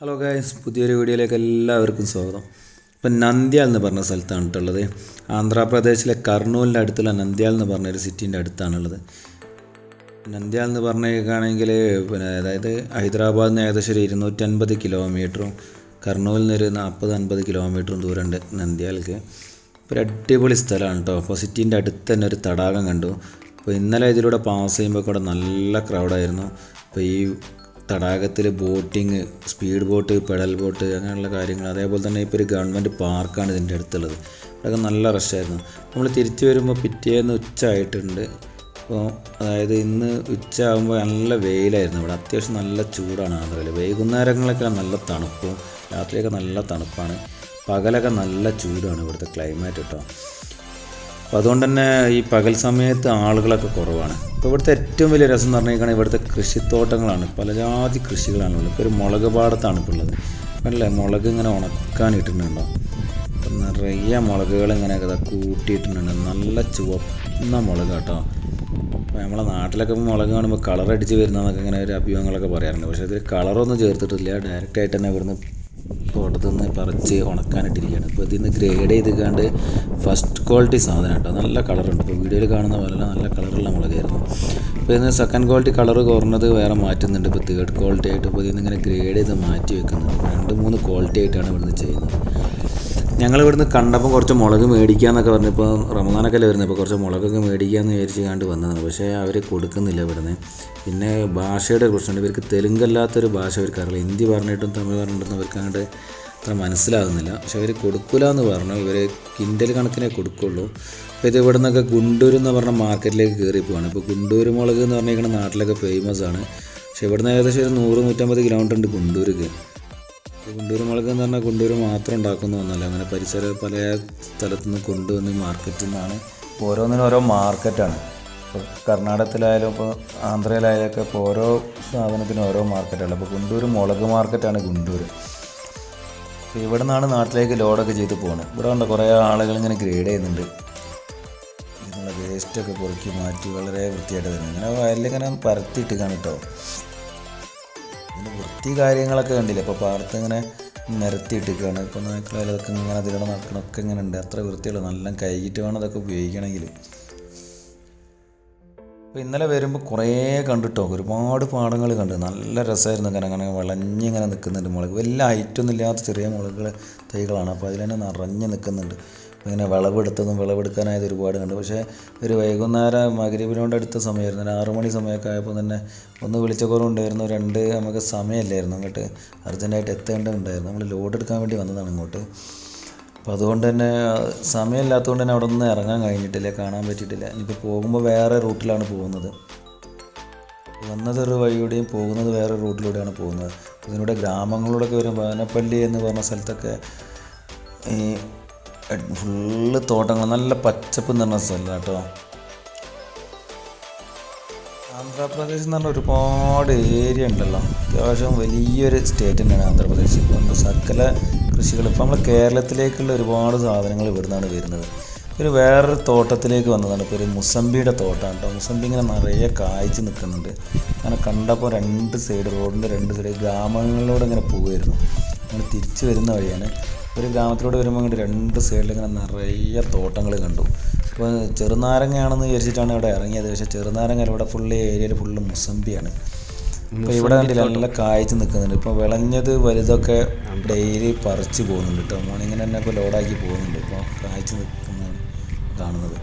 Hello guys പുതിയൊരു വീഡിയോയിലേക്ക് എല്ലാവർക്കും സ്വാഗതം. ഇപ്പം നന്ദ്യാൽ എന്ന് പറഞ്ഞ സ്ഥലത്താണ് ഉള്ളത്. ആന്ധ്രാപ്രദേശിലെ കർണൂലിന്റെ അടുത്തുള്ള നന്ദ്യാൽ എന്ന് പറഞ്ഞ ഒരു സിറ്റീന്റെ അടുത്താണുള്ളത് നന്ദ്യാൽ എന്ന് പറഞ്ഞേക്കാണെങ്കിൽ പിന്നെ അതായത് ഹൈദരാബാദിൽ നിന്ന് ഏകദേശം ഒരു ഇരുന്നൂറ്റൻപത് കിലോമീറ്ററും കർണൂലിൽ നിന്ന് ഒരു നാൽപ്പത് അൻപത് കിലോമീറ്ററും ദൂരമുണ്ട് നന്ദ്യാൽക്ക്. ഒരു അടിപൊളി സ്ഥലമാണ് കേട്ടോ അപ്പോൾ സിറ്റീന്റെ അടുത്ത് തന്നെ ഒരു തടാകം കണ്ടു. അപ്പോൾ ഇന്നലെ ഇതിലൂടെ പാസ് ചെയ്യുമ്പോൾ കൂടെ നല്ല ക്രൗഡായിരുന്നു അപ്പോൾ ഈ തടാകത്തിൽ boating speed boat pedal boat അങ്ങനെയുള്ള കാര്യങ്ങൾ. അതേപോലെ തന്നെ ഇപ്പോൾ ഒരു ഗവൺമെന്റ് പാർക്കാണ് ഇതിന്റെ അടുത്തുള്ളത്. അതൊക്കെ നല്ല റഷായിരുന്നു നമ്മൾ തിരിച്ചു വരുമ്പോൾ പിറ്റേന്ന് ഉച്ച ആയിട്ടുണ്ട്. അപ്പോൾ അതായത് ഇന്ന് ഉച്ച ആകുമ്പോൾ നല്ല വെയിലായിരുന്നു ഇവിടെ. അത്യാവശ്യം നല്ല ചൂടാണ് ആന്ധ്രയിൽ വൈകുന്നേരങ്ങളൊക്കെ നല്ല തണുപ്പും രാത്രിയൊക്കെ നല്ല തണുപ്പാണ്. പകലൊക്കെ നല്ല ചൂടാണ് ഇവിടുത്തെ ക്ലൈമറ്റ് കേട്ടോ അപ്പോൾ അതുകൊണ്ട് തന്നെ ഈ പകൽ സമയത്ത് ആളുകളൊക്കെ കുറവാണ്. ഇപ്പോൾ ഇവിടുത്തെ ഏറ്റവും വലിയ രസം എന്ന് പറഞ്ഞാൽ ഇവിടുത്തെ കൃഷിത്തോട്ടങ്ങളാണ്. പലജാതി കൃഷികളാണുള്ളത് ഇപ്പോൾ ഒരു മുളക് പാടത്താണ് ഇപ്പോൾ ഉള്ളത്. അല്ലേ? മുളക് ഇങ്ങനെ ഉണക്കാൻ ഇട്ടിട്ടുണ്ടോ? അപ്പം നിറയെ മുളകുകൾ ഇങ്ങനെ കൂട്ടിയിട്ടുണ്ട് നല്ല ചുവന്ന മുളക് കേട്ടോ അപ്പോൾ നമ്മളെ നാട്ടിലൊക്കെ മുളക് കാണുമ്പോൾ കളർ അടിച്ച് വരുന്നതൊക്കെ ഇങ്ങനെ ഒരു അഭിമുഖങ്ങളൊക്കെ പറയാറുണ്ട്. പക്ഷേ ഇതിൽ കളറൊന്നും ചേർത്തിട്ടില്ല. ഡയറക്റ്റായിട്ട് തന്നെ ഇവിടുന്ന് തോട്ടത്തിൽ നിന്ന് പറിച്ച് ഉണക്കാനിട്ടിരിക്കുകയാണ്. അപ്പോൾ ഇതിൽ നിന്ന് ഗ്രേഡ് ചെയ്തിക്കാണ്ട് ഫസ്റ്റ് ക്വാളിറ്റി സാധനം കേട്ടോ. നല്ല കളറുണ്ട്. ഇപ്പോൾ വീഡിയോയിൽ കാണുന്ന പോലെ നല്ല കളറുള്ള മുളകായിരുന്നു. ഇപ്പോൾ ഇതിന് സെക്കൻഡ് ക്വാളിറ്റി കളർ കുറഞ്ഞത് വേറെ മാറ്റുന്നുണ്ട് ഇപ്പോൾ തേർഡ് ക്വാളിറ്റി ആയിട്ട്. ഇപ്പോൾ ഇതിൽ ഇങ്ങനെ ഗ്രേഡ് ചെയ്ത് മാറ്റി വെക്കുന്നുണ്ട്. രണ്ട് മൂന്ന് ക്വാളിറ്റി ആയിട്ടാണ് ഇവിടുന്ന് ചെയ്യുന്നത്. ഞങ്ങൾ ഇവിടുന്ന് കണ്ടപ്പോൾ കുറച്ച് മുളക് മേടിക്കാന്നൊക്കെ പറഞ്ഞപ്പോൾ റമദാനൊക്കെ വരുന്നത് ഇപ്പോൾ കുറച്ച് മുളകൊക്കെ മേടിക്കാമെന്ന് വിചാരിച്ച് കണ്ട് വന്നതാണ്. പക്ഷേ അവർ കൊടുക്കുന്നില്ല ഇവിടുന്ന്. പിന്നെ ഭാഷയുടെ പ്രശ്നമുണ്ട്. ഇവർക്ക് തെലുങ്കല്ലാത്തൊരു ഭാഷ അവർക്ക് അറിയില്ല. ഹിന്ദി പറഞ്ഞിട്ടും തമിഴ് പറഞ്ഞിട്ടും അവർക്ക് അങ്ങോട്ട് അത്ര മനസ്സിലാകുന്നില്ല പക്ഷേ അവർ കൊടുക്കില്ല എന്ന് പറഞ്ഞു. ഇവർ കിൻഡൽ കണക്കിനെ കൊടുക്കുള്ളൂ. അപ്പോൾ ഇത് ഇവിടെ നിന്നൊക്കെ ഗുണ്ടൂർ എന്ന് പറഞ്ഞ മാർക്കറ്റിലേക്ക് കയറി പോവാണ്. ഇപ്പോൾ ഗുണ്ടൂർ മുളക് എന്ന് പറഞ്ഞിരിക്കുന്ന നാട്ടിലൊക്കെ ഫേമസ് ആണ്. പക്ഷേ ഇവിടുന്ന് ഏകദേശം ഒരു നൂറ് നൂറ്റമ്പത് കിലോമീറ്റർ ഉണ്ട് ഗുണ്ടൂർക്ക്. ഗുണ്ടൂർ മുളക് എന്ന് പറഞ്ഞാൽ കുണ്ടൂർ മാത്രം ഉണ്ടാക്കുന്ന ഒന്നല്ല. അങ്ങനെ പരിസര പല സ്ഥലത്തു നിന്ന് കൊണ്ടുവന്ന് മാർക്കറ്റിൽ നിന്നാണ് ഓരോന്നിനും ഓരോ മാർക്കറ്റാണ്. ഇപ്പോൾ കർണാടകത്തിലായാലും ഇപ്പോൾ ആന്ധ്രയിലായാലും ഒക്കെ ഇപ്പോൾ ഓരോ സാധനത്തിനും ഓരോ മാർക്കറ്റാണ്. അപ്പോൾ ഗുണ്ടൂർ മുളക് മാർക്കറ്റാണ് ഗുണ്ടൂർ അപ്പോൾ ഇവിടെ നിന്നാണ് നാട്ടിലേക്ക് ലോഡൊക്കെ ചെയ്ത് പോകുന്നത് ഇവിടെ ഉണ്ട് കുറേ ആളുകൾ ഇങ്ങനെ ഗ്രേഡ് ചെയ്യുന്നുണ്ട്. ഇതിനുള്ള വേസ്റ്റൊക്കെ പൊറുക്കി മാറ്റി വളരെ വൃത്തിയായിട്ട് തന്നെ. ഇങ്ങനെ വയലിലിങ്ങനെ പരത്തിയിട്ട് കേട്ടോ. ഇതിന്റെ കാര്യങ്ങളൊക്കെ കണ്ടില്ലേ? ഇപ്പോൾ പാടത്ത് ഇങ്ങനെ നിരത്തിയിട്ടിരിക്കുകയാണ് ഇപ്പോൾ നായ്ക്കളായാലും അതൊക്കെ ഇങ്ങനെ അതിലൂടെ നടക്കണമൊക്കെ ഇങ്ങനെ ഉണ്ട്. അത്ര വൃത്തിയുള്ള നല്ല കൈകിട്ട് വേണം അതൊക്കെ ഉപയോഗിക്കണമെങ്കിൽ. അപ്പോൾ ഇന്നലെ വരുമ്പോൾ കുറേ കണ്ടിട്ടോ? ഒരുപാട് പാടങ്ങൾ കണ്ട്. നല്ല രസമായിരുന്നു ഇങ്ങനെ അങ്ങനെ വിളഞ്ഞിങ്ങനെ നിൽക്കുന്നുണ്ട് മുളക്. വലിയ ഹൈറ്റൊന്നും ഇല്ലാത്ത ചെറിയ മുളകുകൾ തൈകളാണ്. അപ്പോൾ അതിൽ തന്നെ നിറഞ്ഞ് നിൽക്കുന്നുണ്ട്. ഇങ്ങനെ വിളവെടുത്തതും വിളവെടുക്കാനായത് ഒരുപാട് കണ്ടു പക്ഷേ ഒരു വൈകുന്നേരം മകരീപിനോട് അടുത്ത സമയമായിരുന്നു. ഒരു ആറു മണി സമയമൊക്കെ ആയപ്പോൾ തന്നെ ഒന്ന് വിളിച്ച കുറവുണ്ടായിരുന്നു രണ്ട് നമുക്ക് സമയമില്ലായിരുന്നു അങ്ങോട്ട്. അർജന്റായിട്ട് എത്തേണ്ടതുണ്ടായിരുന്നു. നമ്മൾ ലോഡ് എടുക്കാൻ വേണ്ടി വന്നതാണ് ഇങ്ങോട്ട്. അപ്പോൾ അതുകൊണ്ട് തന്നെ സമയമില്ലാത്തതുകൊണ്ട് തന്നെ അവിടെ ഒന്നും ഇറങ്ങാൻ കഴിഞ്ഞിട്ടില്ല കാണാൻ പറ്റിയിട്ടില്ല. ഇനിയിപ്പോൾ പോകുമ്പോൾ വേറെ റൂട്ടിലാണ് പോകുന്നത്. വന്നതൊരു വഴിയൂടെയും പോകുന്നത് വേറെ റൂട്ടിലൂടെയാണ് പോകുന്നത്. ഇതിലൂടെ ഗ്രാമങ്ങളിലൂടെയൊക്കെ വരും വാനപ്പള്ളി എന്ന് പറഞ്ഞ സ്ഥലത്തൊക്കെ ഈ ഫുള്ള് തോട്ടങ്ങൾ നല്ല പച്ചപ്പ് നിറഞ്ഞ സ്ഥലം കേട്ടോ. ആന്ധ്രാപ്രദേശ് എന്ന് പറഞ്ഞാൽ ഒരുപാട് ഏരിയ ഉണ്ടല്ലോ. അത്യാവശ്യം വലിയൊരു സ്റ്റേറ്റ് തന്നെയാണ് ആന്ധ്രാപ്രദേശ്. ഇപ്പം സകല കൃഷികൾ ഇപ്പം നമ്മൾ കേരളത്തിലേക്കുള്ള ഒരുപാട് സാധനങ്ങൾ ഇവിടുന്നാണ് വരുന്നത്. ഒരു വേറൊരു തോട്ടത്തിലേക്ക് വന്നതാണ്. ഇപ്പോൾ ഒരു മുസമ്പിയുടെ തോട്ടമാണ് കേട്ടോ. മുസമ്പി ഇങ്ങനെ നിറയെ കായ്ച്ച് നിൽക്കുന്നുണ്ട്. അങ്ങനെ കണ്ടപ്പോൾ രണ്ട് സൈഡ് റോഡിന്റെ രണ്ട് സൈഡ് ഗ്രാമങ്ങളിലൂടെ ഇങ്ങനെ പോവുമായിരുന്നു അങ്ങനെ തിരിച്ചു വരുന്ന വഴിയാണ് ഒരു ഗ്രാമത്തിലൂടെ വരുമ്പോൾ അങ്ങോട്ട് രണ്ട് സൈഡിൽ ഇങ്ങനെ നിറയെ തോട്ടങ്ങൾ കണ്ടു. അപ്പോൾ ചെറുനാരങ്ങയാണെന്ന് വിചാരിച്ചിട്ടാണ് ഇവിടെ ഇറങ്ങിയത്. പക്ഷേ ചെറുനാരങ്ങ ഇവിടെ ഫുള്ള് ഏരിയയിൽ ഫുള്ള് മുസമ്പിയാണ്. ഇപ്പോൾ ഇവിടെ കണ്ടില്ല നല്ല കായ്ച്ച് നിൽക്കുന്നുണ്ട് ഇപ്പോൾ വിളഞ്ഞത് വലുതൊക്കെ ഡെയിലി പറിച്ച് പോകുന്നുണ്ട് കേട്ടോ മോർണിംഗിന് തന്നെ ഇപ്പോൾ ലോഡാക്കി പോകുന്നുണ്ട്. ഇപ്പോൾ കായ്ച്ച് നിൽക്കുന്നതാണ് കാണുന്നത്.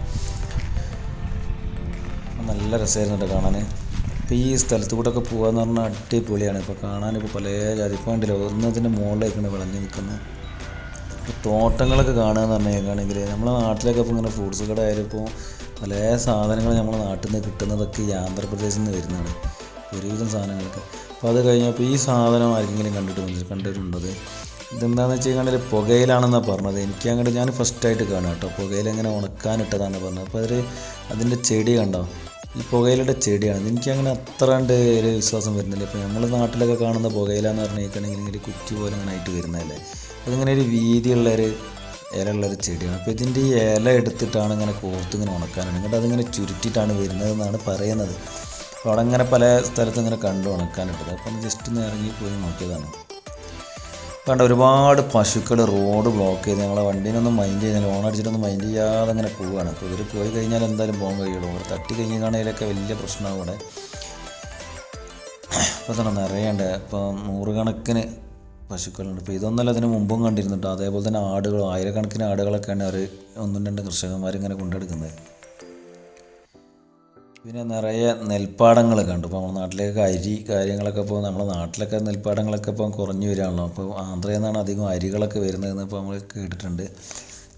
നല്ല രസമായിരുന്നു കേട്ടോ കാണാൻ ഇപ്പോൾ ഈ സ്ഥലത്ത് കൂടെ ഒക്കെ പോകാന്ന് പറഞ്ഞാൽ അടിപൊളിയാണ്. ഇപ്പോൾ കാണാനിപ്പോൾ പല ജാതി ഇപ്പോൾ കണ്ടില്ല ഒന്നതിന്റെ മുകളിലേക്കാണ് വിളഞ്ഞ് നിൽക്കുന്നത് തോട്ടങ്ങളൊക്കെ കാണുക എന്ന് പറഞ്ഞേക്കാണെങ്കിൽ നമ്മളെ നാട്ടിലൊക്കെ ഇപ്പോൾ ഇങ്ങനെ ഫ്രൂട്ട്സ് കട ആയാലും ഇപ്പോൾ പല സാധനങ്ങൾ നമ്മളെ നാട്ടിൽ നിന്ന് കിട്ടുന്നതൊക്കെ ഈ ആന്ധ്രാപ്രദേശിൽ നിന്ന് വരുന്നതാണ് ഒരുവിധം സാധനങ്ങളൊക്കെ. അപ്പോൾ അത് കഴിഞ്ഞപ്പോൾ ഈ സാധനം ആരെങ്കിലും കണ്ടിട്ട് കണ്ടിട്ടുണ്ടത്? ഇതെന്താണെന്ന് വെച്ച് കഴിഞ്ഞാൽ പുകയിലാണെന്നാണ് പറഞ്ഞത്. എനിക്ക് അങ്ങോട്ട് ഞാൻ ഫസ്റ്റായിട്ട് കാണാം കേട്ടോ. പുകയിലെങ്ങനെ ഉണക്കാനിട്ടതാണ് പറഞ്ഞത്. അപ്പോൾ അതിൽ അതിന്റെ ചെടി കണ്ടോ? ഈ പുകയിലയുടെ ചെടിയാണ്. എനിക്ക് അങ്ങനെ അത്ര കണ്ട് ഒരു വിശ്വാസം വരുന്നില്ല. ഇപ്പോൾ നമ്മൾ നാട്ടിലൊക്കെ കാണുന്ന പുകയില എന്ന് പറഞ്ഞിട്ടുണ്ടെങ്കിൽ കുറ്റി പോലെ ഇങ്ങനെ ആയിട്ട് വരുന്നതല്ലേ? അതിങ്ങനെ ഒരു വീതിയുള്ളൊരു ഇലയുള്ളൊരു ചെടിയാണ്. അപ്പോൾ ഇതിന്റെ ഈ ഇല എടുത്തിട്ടാണ് ഇങ്ങനെ കോർത്ത് ഇങ്ങനെ ഉണക്കാനാണ്. എന്നിട്ട് അതിങ്ങനെ ചുരുട്ടിയിട്ടാണ് വരുന്നതെന്നാണ് പറയുന്നത്. അപ്പോൾ അവിടെ അങ്ങനെ പല സ്ഥലത്തും ഇങ്ങനെ കണ്ടു ഉണക്കാനിട്ടത്. ഒന്ന് ജസ്റ്റ് ഒന്ന് ഇറങ്ങി പോയി നോക്കിയതാണ്. കണ്ട ഒരുപാട് പശുക്കൾ റോഡ് ബ്ലോക്ക് ചെയ്ത് ഞങ്ങളെ വണ്ടീനൊന്നും മൈൻഡ് ചെയ്യുന്നില്ല ഓൺ അടിച്ചിട്ടൊന്നും മൈൻഡ് ചെയ്യാതെ അങ്ങനെ പോവുകയാണ് അപ്പോൾ ഇവർ പോയി കഴിഞ്ഞാൽ എന്തായാലും പോകാൻ കഴിയുള്ളൂ. അവർ തട്ടി കഴിഞ്ഞ് വലിയ പ്രശ്നമാണ് ഇവിടെ. അപ്പോൾ തന്നെ നിറയുണ്ട് ഇപ്പം നൂറുകണക്കിന് പശുക്കളുണ്ട് ഇപ്പോൾ ഇതൊന്നല്ല അതിന് മുമ്പും കണ്ടിരുന്നുണ്ട് അതേപോലെ തന്നെ ആടുകളും ആയിരക്കണക്കിന് ആടുകളൊക്കെയാണ് അവർ ഒന്നും രണ്ട് കർഷകന്മാരിങ്ങനെ കൊണ്ടെടുക്കുന്നത് പിന്നെ നിറയെ നെൽപ്പാടങ്ങൾ കണ്ടു. ഇപ്പോൾ നമ്മുടെ നാട്ടിലേക്ക് അരി കാര്യങ്ങളൊക്കെ ഇപ്പോൾ നമ്മുടെ നാട്ടിലൊക്കെ നെൽപ്പാടങ്ങളൊക്കെ ഇപ്പം കുറഞ്ഞു വരികയാണല്ലോ. അപ്പോൾ ആന്ധ്രയിൽ നിന്നാണ് അധികം അരികളൊക്കെ വരുന്നതെന്ന് ഇപ്പോൾ നമ്മൾ കേട്ടിട്ടുണ്ട്.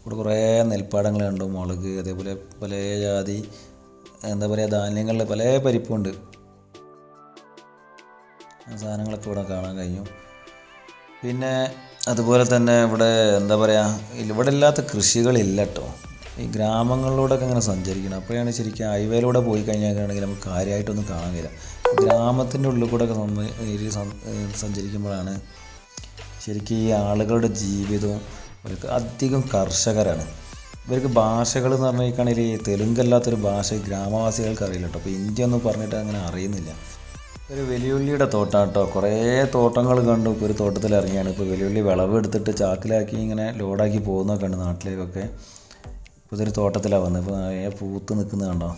ഇവിടെ കുറേ നെൽപ്പാടങ്ങൾ കണ്ടു. മുളക് അതേപോലെ പല ജാതി എന്താ പറയുക ധാന്യങ്ങളിൽ പല പരിപ്പുണ്ട് സാധനങ്ങളൊക്കെ ഇവിടെ കാണാൻ കഴിഞ്ഞു. പിന്നെ അതുപോലെ തന്നെ ഇവിടെ എന്താ പറയുക ഇവിടെ ഇല്ലാത്ത കൃഷികളില്ല കേട്ടോ ഈ ഗ്രാമങ്ങളിലൂടെയൊക്കെ ഇങ്ങനെ സഞ്ചരിക്കണം അപ്പോഴാണ് ശരിക്കും ഹൈവേയിലൂടെ പോയി കഴിഞ്ഞാൽ നമുക്ക് കാര്യമായിട്ടൊന്നും കാണാൻ കഴിയില്ല. ഗ്രാമത്തിന്റെ ഉള്ളിൽ കൂടെ ഒക്കെ സഞ്ചരിക്കുമ്പോഴാണ് ശരിക്കും ഈ ആളുകളുടെ ജീവിതവും അവർക്ക് അധികം കർഷകരാണ്. ഇവർക്ക് ഭാഷകൾ എന്ന് പറഞ്ഞിരിക്കുകയാണെങ്കിൽ തെലുങ്കല്ലാത്തൊരു ഭാഷ ഗ്രാമവാസികൾക്ക് അറിയില്ല കേട്ടോ അപ്പോൾ ഇന്ത്യ ഒന്നും പറഞ്ഞിട്ട് അങ്ങനെ അറിയുന്നില്ല. ഒരു വെല്ലുവിളിയുടെ കേട്ടോ കുറേ തോട്ടങ്ങൾ കണ്ടു. ഇപ്പോൾ ഒരു തോട്ടത്തിൽ ഇറങ്ങിയാണ്. ഇപ്പോൾ വെല്ലുവിളി വിളവ് എടുത്തിട്ട് ചാക്കിലാക്കി ഇങ്ങനെ ലോഡാക്കി പോകുന്നതൊക്കെ ഉണ്ട് നാട്ടിലേക്കൊക്കെ. ഇപ്പോൾ ഇതൊരു തോട്ടത്തിലാണ് വന്നത്. ഇപ്പോൾ നിറയെ പൂത്ത് നിൽക്കുന്നത് കണ്ടോ?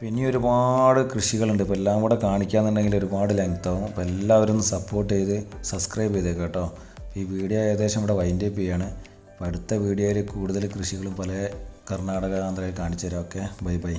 പിന്നെ ഒരുപാട് കൃഷികളുണ്ട്. ഇപ്പോൾ എല്ലാം കൂടെ കാണിക്കാന്നുണ്ടെങ്കിൽ ഒരുപാട് ലെങ്ത് ആവും. അപ്പോൾ എല്ലാവരും ഒന്ന് സപ്പോർട്ട് ചെയ്ത് സബ്സ്ക്രൈബ് ചെയ്തേക്കാം കേട്ടോ. ഈ വീഡിയോ ഏകദേശം ഇവിടെ വൈൻഡ് അപ്പ് ചെയ്യാണ്. അപ്പോൾ അടുത്ത വീഡിയോയിൽ കൂടുതൽ കൃഷികളും പല കർണാടക ആന്ധ്രയിൽ കാണിച്ചു തരാം ഓക്കെ? Bye bye.